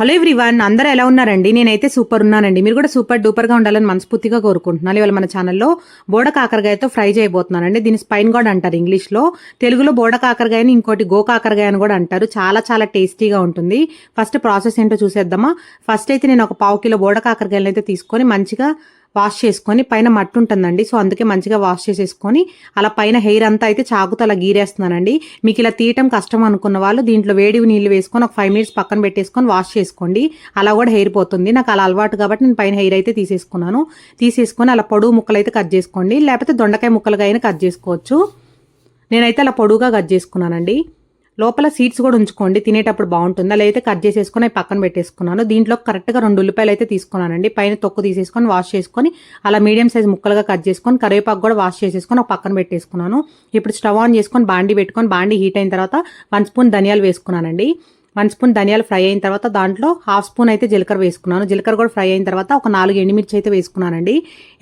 Hello everyone అందరూ ఎలా ఉన్నారండి? నేనైతే సూపర్ ఉన్నానండి. మీరు కూడా సూపర్ డూపర్గా ఉండాలని మనస్ఫూర్తిగా కోరుకుంటున్నాను. ఇవాళ మన ఛానల్లో బోడ కాకరకాయతో ఫ్రై చేయబోతున్నానండి. దీని స్పైన్ కూడా అంటారు ఇంగ్లీష్లో తెలుగులో బోడ కాకరకాయని ఇంకోటి గో కాకరకాయ అని కూడా అంటారు. చాలా చాలా టేస్టీగా ఉంటుంది. ఫస్ట్ ప్రాసెస్ ఏంటో చూసేద్దామా? ఫస్ట్ అయితే నేను ఒక పావు కిలో బోడ కాకరకాయలు అయితే తీసుకొని మంచిగా వాష్ చేసుకొని పైన మట్టి ఉంటుందండి. సో అందుకే మంచిగా వాష్ చేసేసుకొని అలా పైన హెయిర్ అంతా అయితే చాకుతో అలా గీరేస్తున్నానండి. మీకు ఇలా తీయటం కష్టం అనుకున్న వాళ్ళు దీంట్లో వేడి నీళ్ళు వేసుకొని ఒక ఫైవ్ మినిట్స్ పక్కన పెట్టేసుకొని వాష్ చేసుకోండి. అలా కూడా హెయిర్ పోతుంది. నాకు అలా అలవాటు కాబట్టి నేను పైన హెయిర్ అయితే తీసేసుకున్నాను. తీసేసుకొని అలా పొడుగు ముక్కలు అయితే కట్ చేసుకోండి. లేకపోతే దొండకాయ ముక్కలుగా అయినా కట్ చేసుకోవచ్చు. నేనైతే అలా పొడుగుగా కట్ చేసుకున్నానండి. లోపల సీడ్స్ కూడా ఉంచుకోండి. తినేటప్పుడు బాగుంటుంది? అలా అయితే కట్ చేసేసుకొని పక్కన పెట్టేసుకున్నాను. దీంట్లో కరెక్ట్గా రెండు ఉల్లిపాయలు అయితే తీసుకున్నానండి. పైన తొక్కు తీసేసుకొని వాష్ చేసుకొని అలా మీడియం సైజ్ ముక్కలుగా కట్ చేసుకొని కరివేపాకు కూడా వాష్ చేసేసుకొని ఒక పక్కన పెట్టేసుకున్నాను. ఇప్పుడు స్టవ్ ఆన్ చేసుకొని బాండీ పెట్టుకొని బాండి హీట్ అయిన తర్వాత వన్ స్పూన్ ధనియాలు వేసుకున్నానండి. వన్ స్పూన్ ధనియాలు ఫ్రై అయిన తర్వాత దాంట్లో హాఫ్ స్పూన్ అయితే జీలకర్ర వేసుకున్నాను. జీలకర్ర కూడా ఫ్రై అయిన తర్వాత ఒక నాలుగు ఎండుమిర్చి అయితే వేసుకున్నానండి.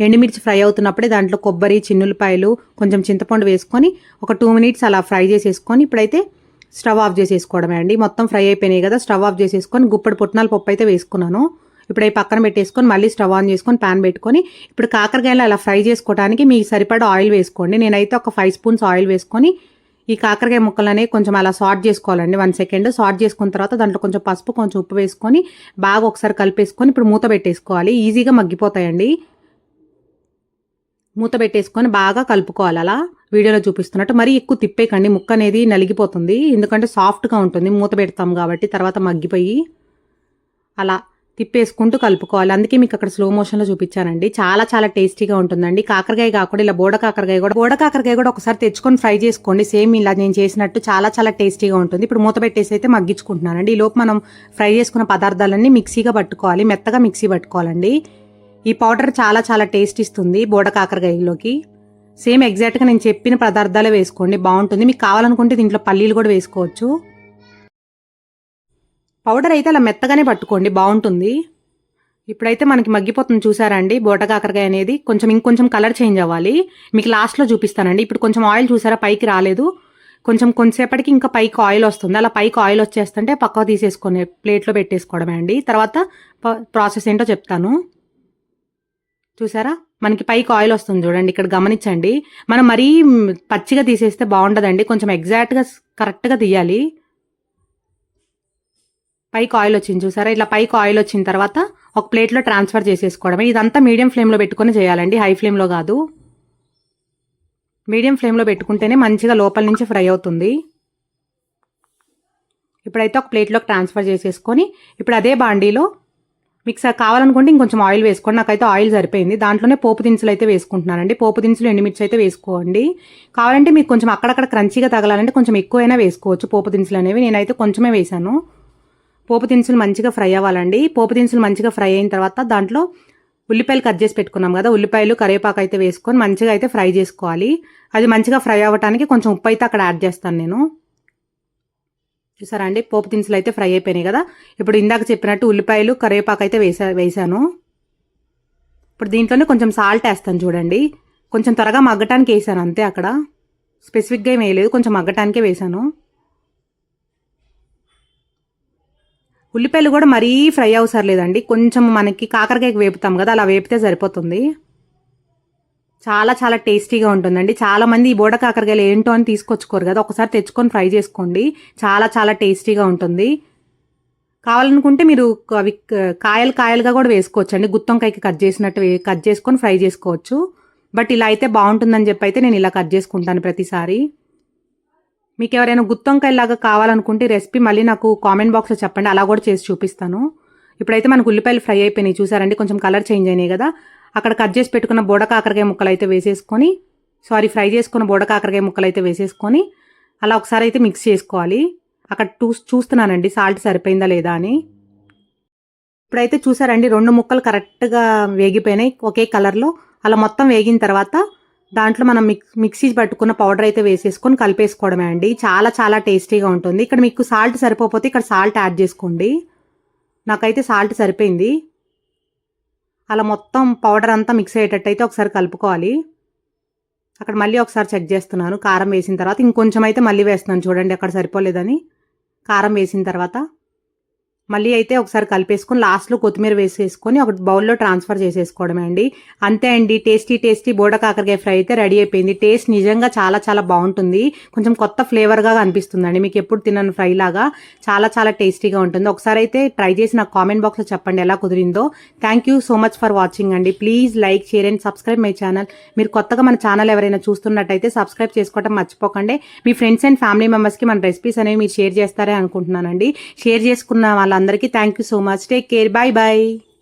ఎండుమిర్చి ఫ్రై అవుతున్నప్పుడే దాంట్లో కొబ్బరి చిన్నులపాయలు కొంచెం చింతపండు వేసుకొని ఒక టూ మినిట్స్ అలా ఫ్రై చేసేసుకొని ఇప్పుడైతే స్టవ్ ఆఫ్ చేసేసుకోవడమే అండి. మొత్తం ఫ్రై అయిపోయినాయి కదా స్టవ్ ఆఫ్ చేసేసుకొని గుప్పడి పుట్నాల పప్పు అయితే వేసుకున్నాను. ఇప్పుడు అవి పక్కన పెట్టేసుకొని మళ్ళీ స్టవ్ ఆన్ చేసుకొని ప్యాన్ పెట్టుకొని ఇప్పుడు కాకరకాయలు అలా ఫ్రై చేసుకోవడానికి మీకు సరిపడా ఆయిల్ వేసుకోండి. నేనైతే ఒక ఫైవ్ స్పూన్స్ ఆయిల్ వేసుకొని ఈ కాకరకాయ ముక్కలనే కొంచెం అలా సార్ట్ చేసుకోవాలండి. వన్ సెకండ్ సార్ట్ చేసుకున్న తర్వాత దాంట్లో కొంచెం పసుపు కొంచెం ఉప్పు వేసుకొని బాగా ఒకసారి కలిపేసుకొని ఇప్పుడు మూత పెట్టేసుకోవాలి. ఈజీగా మగ్గిపోతాయండి. మూత పెట్టేసుకొని బాగా కలుపుకోవాలి అలా. వీడియోలో చూపిస్తున్నట్టు. మరీ ఎక్కువ తిప్పేకండి ముక్క అనేది నలిగిపోతుంది. ఎందుకంటే సాఫ్ట్గా ఉంటుంది. మూత పెడతాం కాబట్టి తర్వాత మగ్గిపోయి అలా తిప్పేసుకుంటూ కలుపుకోవాలి. అందుకే మీకు అక్కడ స్లో మోషన్లో చూపించానండి. చాలా చాలా టేస్టీగా ఉంటుందండి. కాకరకాయ కాకుండా ఇలా బోడ కాకరకాయ కూడా బోడ కాకరకాయ కూడా ఒకసారి తెచ్చుకొని ఫ్రై చేసుకోండి. సేమ్ ఇలా నేను చేసినట్టు చాలా చాలా టేస్టీగా ఉంటుంది. ఇప్పుడు మూత పెట్టేసి అయితే మగ్గించుకుంటున్నానండి. ఈ లోపు మనం ఫ్రై చేసుకున్న పదార్థాలన్నీ మిక్సీగా పట్టుకోవాలి. మెత్తగా మిక్సీ పట్టుకోవాలండి. ఈ పౌడర్ చాలా చాలా టేస్ట్ ఇస్తుంది బోడ కాకరకాయలోకి సేమ్ ఎగ్జాక్ట్గా నేను చెప్పిన పదార్థాలే వేసుకోండి. బాగుంటుంది. మీకు కావాలనుకుంటే దీంట్లో పల్లీలు కూడా వేసుకోవచ్చు. పౌడర్ అయితే అలా మెత్తగానే పట్టుకోండి. బాగుంటుంది. ఇప్పుడైతే మనకి మగ్గిపోతుంది చూసారండి. బోట కాకరకాయ అనేది కొంచెం ఇంకొంచెం కలర్ చేంజ్ అవ్వాలి. మీకు లాస్ట్లో చూపిస్తానండి. ఇప్పుడు కొంచెం ఆయిల్ చూసారా? పైకి రాలేదు. కొంచెం కొంతసేపటికి ఇంకా పైకి ఆయిల్ వస్తుంది. అలా పైకి ఆయిల్ వచ్చేస్తుంటే పక్కకు తీసేసుకొని ప్లేట్లో పెట్టేసుకోవడమే అండి. తర్వాత ప్రాసెస్ ఏంటో చెప్తాను. చూసారా? మనకి పైకి ఆయిల్ వస్తుంది చూడండి ఇక్కడ గమనించండి. మనం మరీ పచ్చిగా తీసేస్తే బాగుండదండి. కొంచెం ఎగ్జాక్ట్గా కరెక్ట్గా తీయాలి. పైకి ఆయిల్ వచ్చింది చూసారా? ఇట్లా పైకి ఆయిల్ వచ్చిన తర్వాత ఒక ప్లేట్లో ట్రాన్స్ఫర్ చేసేసుకోవడమే. ఇదంతా మీడియం ఫ్లేమ్లో పెట్టుకొని చేయాలండి. హై ఫ్లేమ్లో కాదు. మీడియం ఫ్లేమ్లో పెట్టుకుంటేనే మంచిగా లోపల నుంచి ఫ్రై అవుతుంది. ఇప్పుడైతే ఒక ప్లేట్లోకి ట్రాన్స్ఫర్ చేసేసుకొని ఇప్పుడు అదే బాండీలో మిక్సర్ కావాలనుకుంటే ఇంకొంచెం ఆయిల్ వేసుకోండి. నాకైతే ఆయిల్ సరిపోయింది. దాంట్లోనే పోపు దినుసులు అయితే వేసుకుంటున్నానండి. పోపు దినుసులు ఎండుమిర్చి అయితే వేసుకోండి. కావాలంటే మీకు కొంచెం అక్కడక్కడ క్రంచీగా తగలాలంటే కొంచెం ఎక్కువైనా వేసుకోవచ్చు పోపు దినుసులు అనేవి. నేనైతే కొంచెమే వేశాను. పోపు దినుసులు మంచిగా ఫ్రై అవ్వాలండి. పోపు దినుసులు మంచిగా ఫ్రై అయిన తర్వాత దాంట్లో ఉల్లిపాయలు కట్ చేసి పెట్టుకున్నాం కదా. ఉల్లిపాయలు కరివేపాకు అయితే వేసుకొని మంచిగా అయితే ఫ్రై చేసుకోవాలి. అది మంచిగా ఫ్రై అవ్వడానికి కొంచెం ఉప్పు అయితే అక్కడ యాడ్ చేస్తాను నేను. చూసారా అండి? పోపు దినుసులు అయితే ఫ్రై అయిపోయినాయి కదా. ఇప్పుడు ఇందాక చెప్పినట్టు ఉల్లిపాయలు కరివేపాకు అయితే వేసా వేసాను. ఇప్పుడు దీంట్లోనే కొంచెం సాల్ట్ వేస్తాను చూడండి. కొంచెం త్వరగా మగ్గటానికి వేసాను అంతే అక్కడ. స్పెసిఫిక్గా ఏం వేయలేదు కొంచెం మగ్గటానికే వేసాను. ఉల్లిపాయలు కూడా మరీ ఫ్రై అవసరం లేదండి. కొంచెం మనకి కాకరకాయకి వేపుతాం కదా అలా వేపితే సరిపోతుంది. చాలా చాలా టేస్టీగా ఉంటుందండి. చాలా మంది ఈ బోడ కాకరకాయలు ఏంటో అని తీసుకొచ్చుకోరు కదా ఒకసారి తెచ్చుకొని ఫ్రై చేసుకోండి. చాలా చాలా టేస్టీగా ఉంటుంది. కావాలనుకుంటే మీరు అవి కాయలు కాయలుగా కూడా వేసుకోవచ్చు అండి గుత్తంకాయకి కట్ చేసినట్టు కట్ చేసుకొని ఫ్రై చేసుకోవచ్చు. బట్ ఇలా అయితే బాగుంటుందని చెప్పి అయితే నేను ఇలా కట్ చేసుకుంటాను ప్రతిసారి. మీకు ఎవరైనా గుత్తంకాయలాగా కావాలనుకుంటే రెసిపీ మళ్ళీ నాకు కామెంట్ బాక్స్లో చెప్పండి. అలా కూడా చేసి చూపిస్తాను. ఇప్పుడైతే మనకు ఉల్లిపాయలు ఫ్రై అయిపోయినాయి. చూసారండి? కొంచెం కలర్ చేంజ్ అయినాయి కదా. అక్కడ కట్ చేసి పెట్టుకున్న బోడ కాకరకాయ ముక్కలు అయితే వేసేసుకొని సారీ ఫ్రై చేసుకున్న బోడ కాకరకాయ ముక్కలు అయితే వేసేసుకొని అలా ఒకసారి అయితే మిక్స్ చేసుకోవాలి. అక్కడ చూ చూస్తున్నానండి సాల్ట్ సరిపోయిందా లేదా అని. ఇప్పుడైతే చూసారండి రెండు ముక్కలు కరెక్ట్గా వేగిపోయినాయి ఒకే కలర్లో. అలా మొత్తం వేగిన తర్వాత దాంట్లో మనం మిక్ మిక్సీ పట్టుకున్న పౌడర్ అయితే వేసేసుకొని కలిపేసుకోవడమే అండి. చాలా చాలా టేస్టీగా ఉంటుంది. ఇక్కడ మీకు సాల్ట్ సరిపోతే ఇక్కడ సాల్ట్ యాడ్ చేసుకోండి. నాకైతే సాల్ట్ సరిపోయింది. అలా మొత్తం పౌడర్ అంతా మిక్స్ అయ్యేటట్టు అయితే ఒకసారి కలుపుకోవాలి. అక్కడ మళ్ళీ ఒకసారి చెక్ చేస్తున్నాను. కారం వేసిన తర్వాత ఇంకొంచెం అయితే మళ్ళీ వేస్తున్నాను. చూడండి అక్కడ సరిపోలేదని. కారం వేసిన తర్వాత మళ్ళీ అయితే ఒకసారి కలిపేసుకొని లాస్ట్లో కొత్తిమీర వేసేసుకొని ఒక బౌల్లో ట్రాన్స్ఫర్ చేసేసుకోవడమే అండి. అంతే అండి. టేస్టీ టేస్టీ బోడ కాకరకాయ ఫ్రై అయితే రెడీ అయిపోయింది. టేస్ట్ నిజంగా చాలా చాలా బాగుంటుంది. కొంచెం కొత్త ఫ్లేవర్గా అనిపిస్తుందండి. మీకు ఎప్పుడు తినను ఫ్రై లాగా చాలా చాలా టేస్టీగా ఉంటుంది. ఒకసారి అయితే ట్రై చేసి నాకు కామెంట్ బాక్స్లో చెప్పండి ఎలా కుదిరిందో. Thank you so much for watching అండి. Please like share and subscribe my channel మీరు కొత్తగా మన ఛానల్ ఎవరైనా చూస్తున్నట్టయితే సబ్స్క్రైబ్ చేసుకోవడం మర్చిపోకండి. మీ ఫ్రెండ్స్ అండ్ ఫ్యామిలీ మెంబర్స్కి మన రెసిపీస్ అనేవి మీరు షేర్ చేస్తారే అనుకుంటున్నానండి. షేర్ చేసుకున్న వాళ్ళ వాళ్ళందరికీ thank you so much take care bye bye